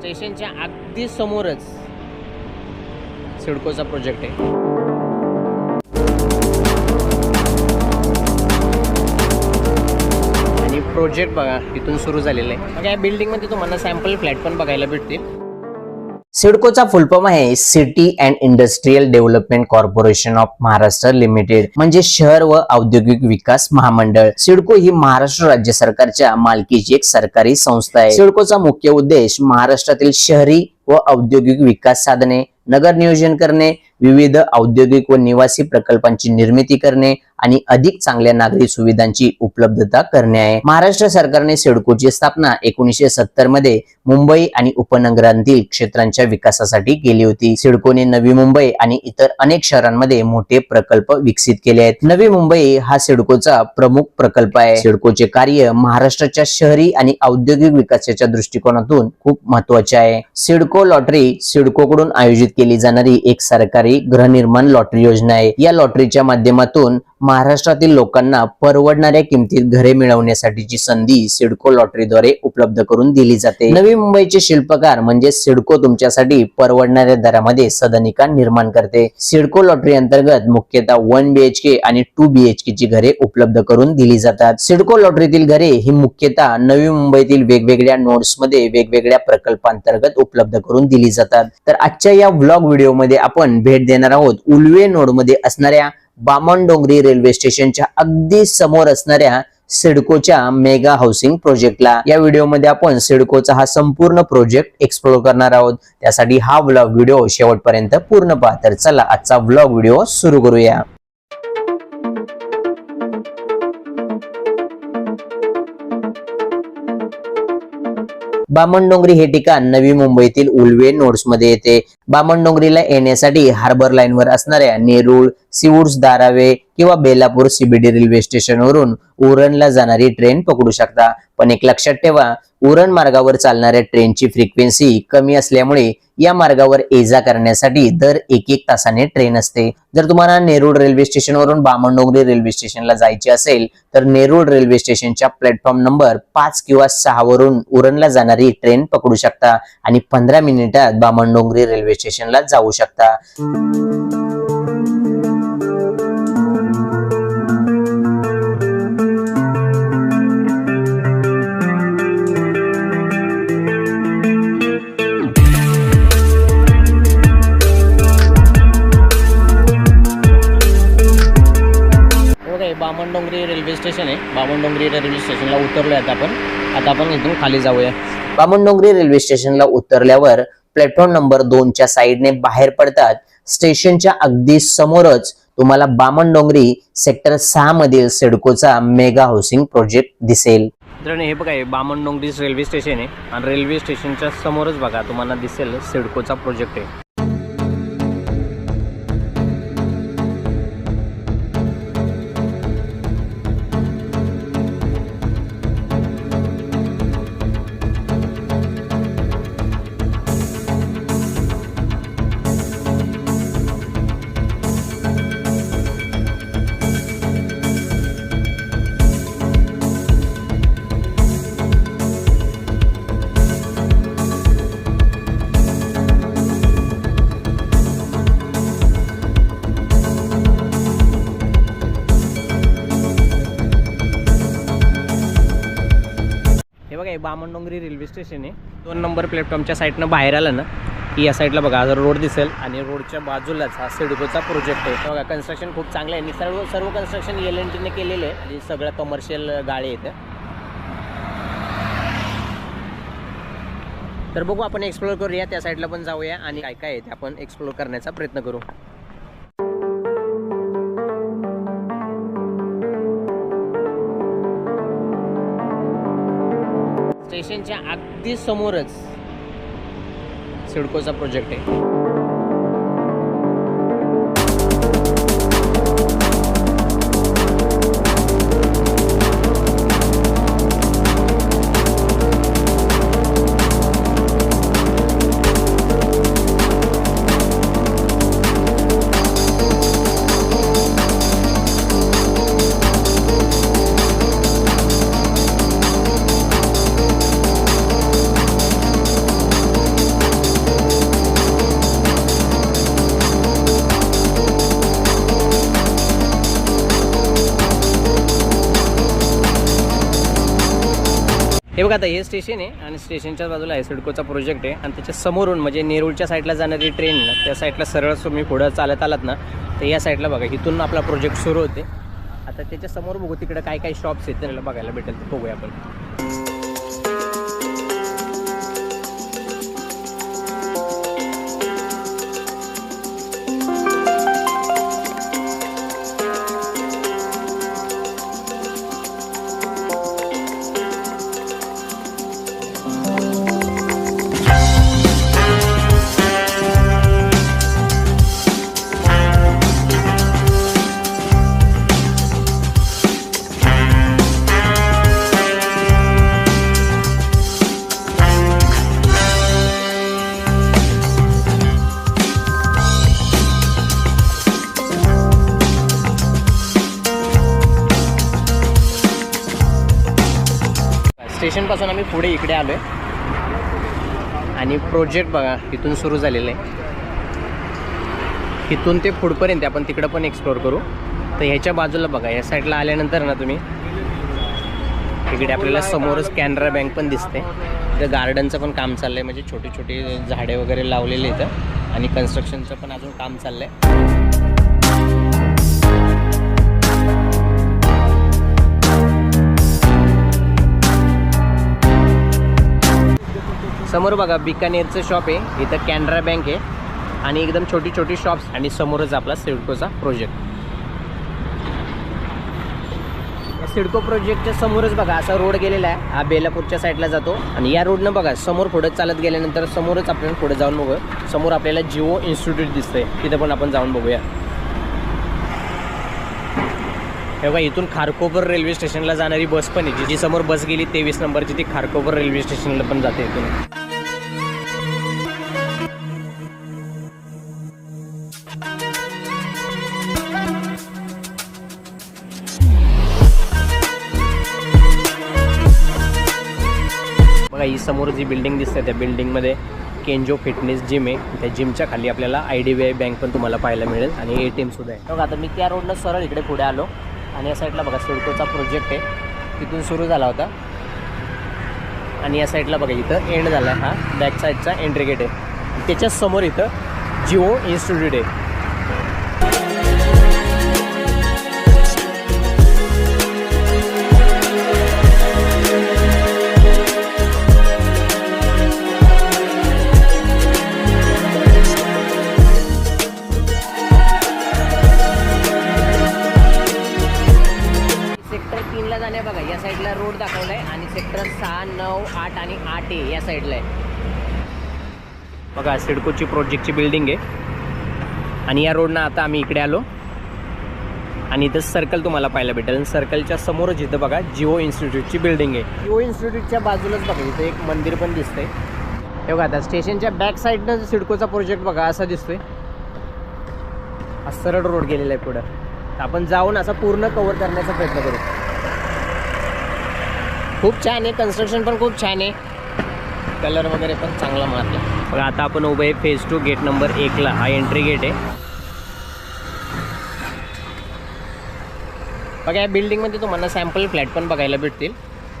स्टेशनच्या अगदी समोरच सिडकोचा प्रोजेक्ट आहे. आणि प्रोजेक्ट बघा इथून सुरू झालेला आहे. मग या बिल्डिंगमध्ये तुम्हाला सॅम्पल फ्लॅट पण बघायला भेटतील. सिडकोचा फुलफॉर्म आहे city and industrial development corporation of Maharashtra limited म्हणजे शहर व औद्योगिक विकास महामंडळ. सिडको ही महाराष्ट्र राज्य सरकारच्या मालकीची एक सरकारी संस्था आहे. सिडकोचा मुख्य उद्देश महाराष्ट्रातील शहरी व औद्योगिक विकास साधने नगर नियोजन करणे विविध औद्योगिक व निवासी प्रकल्पांची निर्मिती करणे आणि अधिक चांगल्या नागरी सुविधांची उपलब्धता करणे आहे. महाराष्ट्र सरकारने सिडकोची स्थापना एकोणीसशे सत्तरमध्ये मुंबई आणि उपनगरांतील क्षेत्रांच्या विकासासाठी केली होती. सिडकोने नवी मुंबई आणि इतर अनेक शहरांमध्ये मोठे प्रकल्प विकसित केले आहेत. नवी मुंबई हा सिडकोचा प्रमुख प्रकल्प आहे. सिडकोचे कार्य महाराष्ट्राच्या शहरी आणि औद्योगिक विकासाच्या दृष्टिकोनातून खूप महत्त्वाचे आहे. सिडको लॉटरी सिडकोकडून आयोजित केली जाणारी एक सरकारी गृहनिर्माण लॉटरी योजना आहे. या लॉटरीच्या माध्यमातून महाराष्ट्रातील लोकांना परवडणाऱ्या किमतीत घरे मिळवण्यासाठीची संधी सिडको लॉटरीद्वारे उपलब्ध करून दिली जाते. नवी मुंबईचे शिल्पकार म्हणजे सिडको तुमच्यासाठी परवडणाऱ्या दरामध्ये सदनिका निर्माण करते. सिडको लॉटरी अंतर्गत मुख्यतः वन बीएचके आणि टू बीएचके ची घरे उपलब्ध करून दिली जातात. सिडको लॉटरीतील घरे ही मुख्यतः नवी मुंबईतील वेगवेगळ्या नोड्समध्ये वेगवेगळ्या प्रकल्पांतर्गत उपलब्ध करून दिली जातात. तर आजच्या या व्लॉग व्हिडिओमध्ये आपण भेट देणार आहोत उल्वे नोडमध्ये असणाऱ्या बामणडोंगरी रेल्वे स्टेशनच्या अगदी समोर असणाऱ्या सिडकोच्या मेगा हाऊसिंग प्रोजेक्टला या व्हिडिओमध्ये आपण सिडकोचा हा संपूर्ण प्रोजेक्ट एक्सप्लोर करणार आहोत. त्यासाठी हा व्लॉग व्हिडिओ शेवटपर्यंत पूर्ण पहा. तर चला आजचा व्लॉग व्हिडिओ सुरू करूया. बामणडोंगरी हे ठिकाण नवी मुंबईतील उलवे नोट्समध्ये येते. बामण बामणडोंगरीला येण्यासाठी हार्बर लाईनवर असणाऱ्या नेरूळ सिवूर्स दारावे किंवा बेलापूर सीबीडी रेल्वे स्टेशन वरून उरणला जाणारी ट्रेन पकडू शकता. पण एक लक्षात ठेवा उरण मार्गावर चालणाऱ्या ट्रेनची फ्रिक्वेन्सी कमी असल्यामुळे या मार्गावर ये जा करण्यासाठी दर एक एक तासाने ट्रेन असते. जर तुम्हाला नेरूळ रेल्वे स्टेशनवरून बामणडोंगरी रेल्वे स्टेशनला जायचे असेल तर नेरूळ रेल्वे स्टेशनच्या प्लॅटफॉर्म नंबर पाच किंवा सहा वरून उरणला जाणारी ट्रेन पकडू शकता. आणि पंधरा मिनिटात बामणडोंगरी रेल्वे स्टेशनला जाऊ शकता. बामणडोंगरी रेल्वे स्टेशन आहे. बामणडोंगरी रेल्वे स्टेशनला उतरलो आता आपण. आता आपण इथून खाली जाऊया. बामणडोंगरी रेल्वे स्टेशनला उतरल्यावर प्लॅटफॉर्म नंबर दोनच्या साईडने बाहेर पडतात. स्टेशनच्या अगदी समोरच तुम्हाला बामणडोंगरी सेक्टर सहा मधील सिडकोचा मेगा हाऊसिंग प्रोजेक्ट दिसेल. मित्रांनो हे बघा बामण डोंगरी रेल्वे स्टेशन आहे. आणि रेल्वे स्टेशनच्या समोरच बघा तुम्हाला दिसेल सिडकोचा प्रोजेक्ट आहे. बघा हे बामणडोंगरी रेल्वे स्टेशन आहे. दोन नंबर प्लॅटफॉर्मच्या साईडनं बाहेर आलं ना की या साईडला बघा जर रोड दिसेल आणि रोडच्या बाजूलाच हा सिडकोचा प्रोजेक्ट आहे. बघा कन्स्ट्रक्शन खूप चांगलं आहे. आणि सर्व सर्व कन्स्ट्रक्शन एल एन टीने केलेलं आहे. सगळ्या कमर्शियल गाळे आहेत. तर बघू आपण एक्सप्लोर करूया. त्या साईडला पण जाऊया आणि काय काय आहे ते आपण एक्सप्लोर करण्याचा प्रयत्न करू. स्टेशनच्या अगदी समोरच सिडकोचा प्रोजेक्ट आहे. हे बघा आता हे स्टेशन आहे आणि स्टेशनच्या बाजूला आहे सिडकोचा प्रोजेक्ट आहे. आणि त्याच्या समोरून म्हणजे नेरूळच्या साईडला जाणारी ट्रेन ना त्या साईडला सरळ तुम्ही पुढं चालत आलात ना तर या साईडला बघा. इथून आपला प्रोजेक्ट सुरू होते. आता त्याच्यासमोर बघू तिकडे काय काय शॉप्स आहेत त्याला बघायला भेटेल. तर बघूया आपण. स्टेशनपासून आम्ही पुढे इकडे आलो आहे आणि प्रोजेक्ट बघा इथून सुरू झालेलं. आहे इथून ते पुढपर्यंत आपण तिकडं पण एक्सप्लोर करू. तर ह्याच्या बाजूला बघा या साईडला आल्यानंतर ना तुम्ही इकडे आपल्याला समोरच कॅनरा बँक पण दिसते तर गार्डनचं पण काम चाललं आहे म्हणजे छोटी छोटी झाडे वगैरे लावलेले इथं आणि कन्स्ट्रक्शनचं पण अजून काम चाललं आहे समोर बघा बिकानेरचं शॉप आहे. इथं कॅनरा बँक आहे. आणि एकदम छोटी छोटी शॉप्स आणि समोरच आपला सिडकोचा प्रोजेक्ट सिडको प्रोजेक्टच्या समोरच बघा असा रोड गेलेला आहे. हा बेलापूरच्या साईडला जातो. आणि या रोडनं बघा समोर पुढे चालत गेल्यानंतर समोरच आपल्याला पुढे जाऊन बघू समोर आपल्याला जिओ इन्स्टिट्यूट दिसतंय. तिथं पण आपण जाऊन बघूया. हे बघा इथून खारकोपर रेल्वे स्टेशनला जाणारी बस पण आहे. जी- जी समोर बस गेली तेवीस नंबरची ती खारकोपर रेल्वे स्टेशनला पण जाते इथून. समोर जी बिल्डिंग दिसते त्या बिल्डिंगमध्ये केंजो फिटनेस जिम आहे. त्या जिमच्या खाली आपल्याला I D B I bank पण तुम्हाला पाहायला मिळेल आणि ए टी एमसुद्धा आहे. बघा आता मी त्या रोडनं सरळ इकडे पुढे आलो. आणि या साईडला बघा सिडकोचा प्रोजेक्ट आहे. तिथून सुरू झाला होता. आणि या साईडला बघा इथं एंड झाला हा. बॅक साईडचा एंट्री गेट आहे. त्याच्याच समोर इथं जिओ इन्स्टिट्यूट आहे. बघा सिडकोची प्रोजेक्टची बिल्डिंग आहे. आणि या रोडनं आता आम्ही इकडे आलो. आणि इथं सर्कल तुम्हाला पाहायला भेटेल. आणि सर्कलच्या समोरच इथं बघा जिओ इन्स्टिट्यूटची बिल्डिंग आहे. जिओ इन्स्टिट्यूटच्या बाजूलाच बघा इथं एक मंदिर पण दिसतंय. हे बघा आता स्टेशनच्या बॅक साईडनं सिडकोचा प्रोजेक्ट बघा असा दिसतोय. हा सरळ रोड गेलेला आहे पुढं. आपण जाऊन असा पूर्ण कव्हर करण्याचा प्रयत्न करू. खूप छान आहे कन्स्ट्रक्शन पण खूप छान आहे. कलर वगैरे पण चांगला मारला. बघा आता आपण उभे आहे फेज टू गेट नंबर एकला हा एंट्री गेट आहे. बघा या बिल्डिंगमध्ये तुम्हाला सॅम्पल फ्लॅट पण बघायला भेटतील.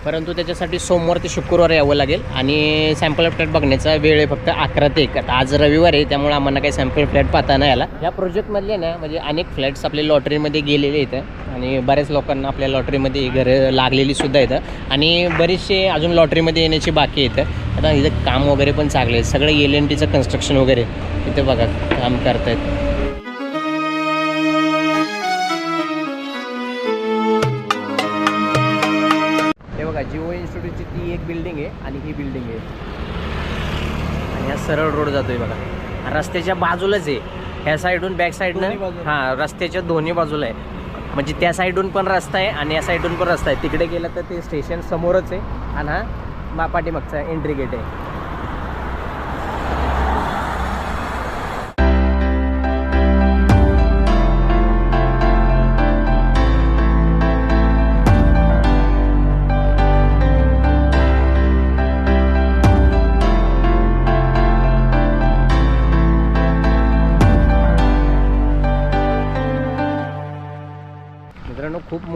परंतु त्याच्यासाठी सोमवार ते शुक्रवार यावं लागेल. आणि सॅम्पल फ्लॅट बघण्याचा वेळ आहे फक्त अकरा ते एक. आज रविवार आहे त्यामुळे आम्हाला काही सॅम्पल फ्लॅट पाहता नाही आला. या प्रोजेक्टमधले ना म्हणजे अनेक फ्लॅट्स आपले लॉटरीमध्ये गेलेले आहेत आणि बऱ्याच लोकांना आपल्या लॉटरीमध्ये घरं लागलेली सुद्धा येतं आणि बरेचसे अजून लॉटरीमध्ये येण्याची बाकी आहेत आता इथं काम वगैरे पण चांगले आहे. सगळं एल एन टीचं कन्स्ट्रक्शन वगैरे इथे बघा काम करतायत. आहे आणि ही बिल्डिंग आहे. आणि हा सरळ रोड जातोय बघा. रस्त्याच्या बाजूलाच आहे. ह्या साईडून बॅक साईडनं हां रस्त्याच्या दोन्ही बाजूला आहे. म्हणजे त्या साईडून पण रस्ता आहे आणि या साईडून पण रस्ता आहे. तिकडे गेलं तर ते स्टेशन समोरच आहे. आणि हा पाठीमागचा एंट्री गेट आहे.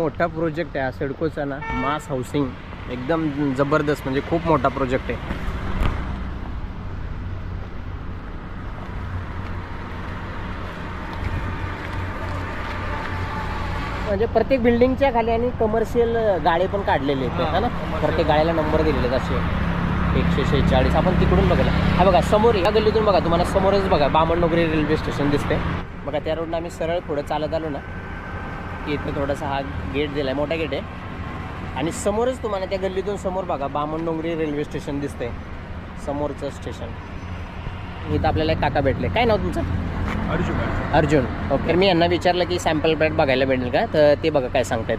मोठा प्रोजेक्ट आहे हा सिडकोचा ना. मास हाऊसिंग एकदम जबरदस्त म्हणजे खूप मोठा प्रोजेक्ट आहे. म्हणजे प्रत्येक बिल्डिंगच्या खाली आणि कमर्शियल गाडी पण काढलेले आहेत ना. प्रत्येक गाड्याला नंबर दिलेले असे. एकशे शेहेचाळीस. आपण तिकडून बघायला हा बघा समोर या गल्लीतून बघा. तुम्हाला समोरच बघा बामणनगरी रेल्वे स्टेशन दिसते बघा त्या रोडनं आम्ही सरळ पुढं चालत आलो ना. की इथं थोडासा हा गेट दिला आहे मोठा गेट आहे. आणि समोरच तुम्हाला त्या गल्लीतून समोर बघा बामणडोंगरी रेल्वे स्टेशन दिसतंय. समोरचं स्टेशन. इथं आपल्याला एक काका भेटले. काय नाव तुमचं? अर्जुन. अर्जुन. ओके. मी यांना विचारलं की सॅम्पल प्लॅट बघायला भेटेल का? तर ते बघा काय सांगतायत.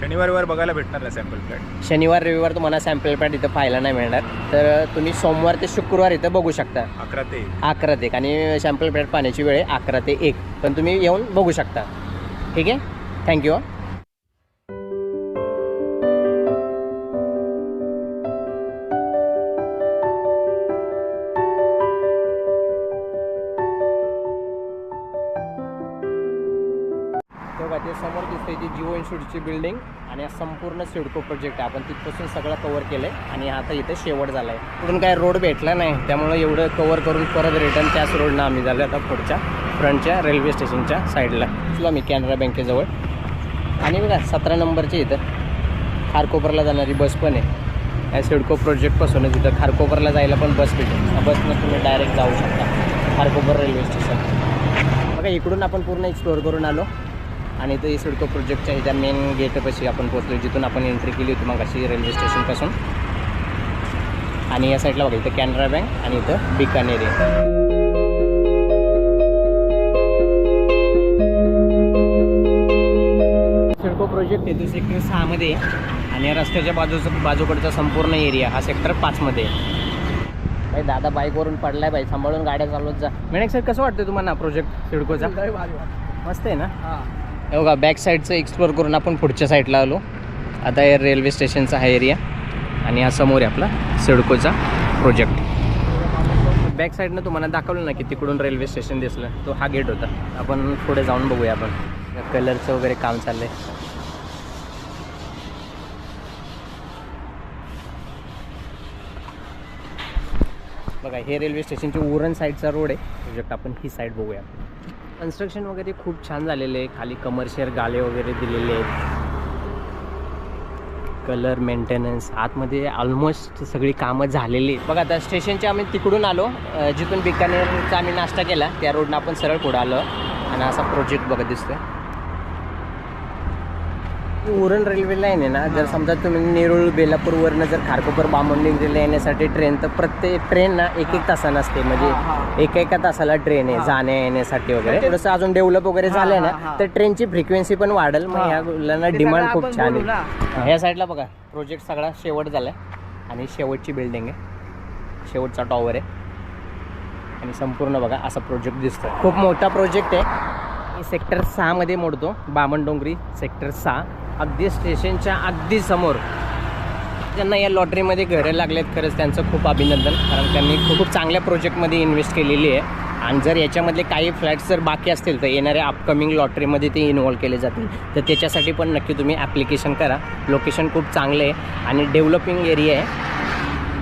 शनिवार वर बघायला भेटणार आहे सॅम्पल फ्लॅट शनिवार रविवार तुम्हाला सॅम्पल प्लॅट इथं पाहायला नाही मिळणार. तर तुम्ही सोमवार ते शुक्रवार इथं बघू शकता. अकरा ते अकरा ते एक. आणि सॅम्पल प्लॅट पाहण्याची वेळ आहे अकरा ते एक. पण तुम्ही येऊन बघू शकता. ठीक आहे? थँक्यू ते समोर दिसते ती जिओ इन्स्टिट्यूटची बिल्डिंग आणि हा संपूर्ण सिडको प्रोजेक्ट आहे. आपण तिथपासून सगळं कव्हर केलं आहे आणि आता इथे शेवट झाला आहे कुठून काय रोड भेटला नाही त्यामुळं एवढं कव्हर करून परत रिटर्न त्याच रोडनं आम्ही झालं आता पुढच्या फ्रंटच्या रेल्वे स्टेशनच्या साईडला चला मी कॅनरा बँकेजवळ आणि बघा सतरा नंबरची इथं खारकोपरला जाणारी बस पण आहे. या सिडको प्रोजेक्टपासूनच इथं खारकोपरला जायला पण बस भेटेल. बसनं तुम्ही डायरेक्ट जाऊ शकता. खारकोपर रेल्वे स्टेशन बघा इकडून आपण पूर्ण एक्सप्लोअर करून आलो. आणि इथं ही सिडको प्रोजेक्टच्या ह्याच्या मेन गेटपाशी आपण पोहोचलो जिथून आपण एंट्री केली होती मग अशी रेल्वे स्टेशनपासून आणि या साईडला बघा इथं कॅनरा बँक आणि इथं बिकानेर आहे. प्रोजेक्ट आहे तो सेक्टर सहामध्ये आहे. आणि रस्त्याच्या बाजूचा बाजूकडचा संपूर्ण एरिया हा सेक्टर पाचमध्ये आहे. भाई दादा बाईकवरून पडलाय भाई सांभाळून गाड्या चालवत जा. मेणेक सर कसं वाटतं तुम्हाला प्रोजेक्ट सिडकोचा मस्त आहे ना? हे. बघा बॅक साईडचं एक्सप्लोअर करून आपण पुढच्या साईडला आलो. आता हे रेल्वे स्टेशनचा हा एरिया आणि हा समोर आहे आपला सिडकोचा प्रोजेक्ट बॅक साईडनं तुम्हाला दाखवलं ना की तिकडून रेल्वे स्टेशन दिसलं. तो हा गेट होता. आपण पुढे जाऊन बघूया आपण. कलरचं वगैरे काम चाललंय. बघा हे रेल्वे स्टेशनची उरण साईडचा रोड आहे. प्रोजेक्ट आपण ही साईड बघूया. कन्स्ट्रक्शन वगैरे खूप छान झालेले आहे. खाली कमर्शियल गाले वगैरे दिलेले आहेत. कलर मेंटेनन्स आतमध्ये ऑलमोस्ट सगळी कामं झालेली आहेत. बघा आता स्टेशनच्या आम्ही तिकडून आलो. जिथून बिकानेरचा आम्ही नाश्ता केला त्या रोडनं आपण सरळ पुढं आलो. आणि असा प्रोजेक्ट बघत दिसतोय. उरण रेल्वे लाईन आहे ना जर समजा तुम्ही नेरूळ बेलापूरवरनं जर खारकोपर बामणलिंगला येण्यासाठी ट्रेन तर प्रत्येक ट्रेन ना एक एक तासानं असते. म्हणजे एक एका तासाला ट्रेन आहे जाण्या येण्यासाठी वगैरे. थोडंसं अजून डेव्हलप वगैरे झालंय ना तर ट्रेनची फ्रिक्वेन्सी पण वाढेल. मग ह्या डिमांड खूप छान आहे. ह्या साईडला बघा प्रोजेक्ट सगळा शेवट झालाय. आणि शेवटची बिल्डिंग आहे. शेवटचा टॉवर आहे. आणि संपूर्ण बघा असा प्रोजेक्ट दिसतोय. खूप मोठा प्रोजेक्ट आहे. सेक्टर सहामध्ये मोडतो. बामणडोंगरी सेक्टर सहा. अगदी स्टेशनच्या अगदी समोर. ज्यांना या लॉटरीमध्ये घरं लागलेत खरंच त्यांचं खूप अभिनंदन कारण त्यांनी खूप खूप चांगल्या प्रोजेक्टमध्ये इन्व्हेस्ट केलेली आहे. आणि जर याच्यामधले काही फ्लॅट्स जर बाकी असतील तर येणाऱ्या अपकमिंग लॉटरीमध्ये ते इन्वॉल्व केले जातील. तर त्याच्यासाठी पण नक्की तुम्ही ॲप्लिकेशन करा. लोकेशन खूप चांगलं आहे आणि डेव्हलपिंग एरिया आहे.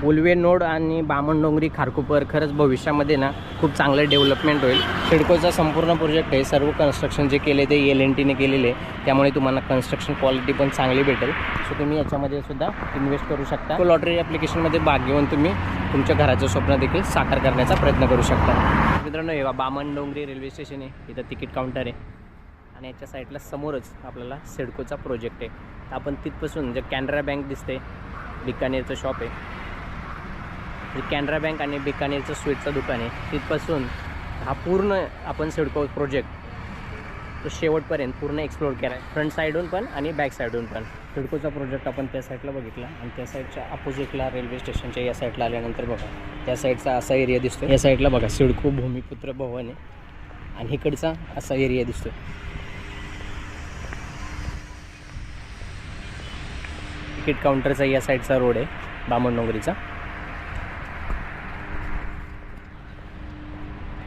उलवे नोड आणि बामणडोंगरी खारकोपर खरंच भविष्यामध्ये ना खूप चांगलं डेव्हलपमेंट होईल. सिडकोचा संपूर्ण प्रोजेक्ट आहे. सर्व कन्स्ट्रक्शन जे केले ते एल एन टीने केलेले आहे. त्यामुळे तुम्हाला कन्स्ट्रक्शन क्वालिटी पण चांगली भेटेल. सो तुम्ही याच्यामध्ये सुद्धा इन्व्हेस्ट करू शकता. लॉटरी ॲप्लिकेशनमध्ये भाग घेऊन तुम्ही तुमच्या घराचं स्वप्न देखील साकार करण्याचा प्रयत्न करू शकता. मित्रांनो हे बामणडोंगरी रेल्वे स्टेशन आहे. इथं तिकीट काउंटर आहे. आणि याच्या साईडला समोरच आपल्याला सिडकोचा प्रोजेक्ट आहे. तर आपण तिथपासून जे कॅनरा बँक दिसते बिकानेरचं शॉप आहे. कॅनरा बँक आणि बिकानेरचं स्वीटचं दुकान आहे. तिथपासून हा पूर्ण आपण सिडको प्रोजेक्ट तो शेवटपर्यंत पूर्ण एक्सप्लोर केला आहे फ्रंट साईडून पण आणि बॅक साईडून पण. सिडकोचा प्रोजेक्ट आपण त्या साईडला बघितला आणि त्या साईडच्या अपोजिटला रेल्वे स्टेशनच्या या साईडला आल्यानंतर बघा त्या साईडचा असा एरिया दिसतो या साईडला बघा सिडको भूमिपुत्र भवन आहे. आणि इकडचा असा एरिया दिसतो तिकीट काउंटरचा या साईडचा रोड आहे बामणडोंगरीचा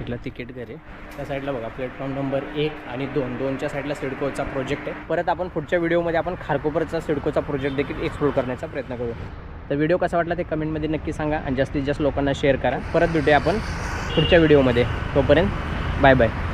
इथलं तिकीट घरी त्या साईडला बघा प्लॅटफॉर्म नंबर एक आणि दोन. दोनच्या साईडला सिडकोचा प्रोजेक्ट आहे. परत आपण पुढच्या व्हिडिओमध्ये आपण खारकोपरचा सिडकोचा प्रोजेक्ट देखील एक्सप्लोर करण्याचा प्रयत्न करू तर व्हिडिओ कसा वाटला ते कमेंटमध्ये नक्की सांगा आणि जास्तीत जास्त लोकांना शेअर करा. परत भेटूया आपण पुढच्या व्हिडिओमध्ये. तोपर्यंत बाय बाय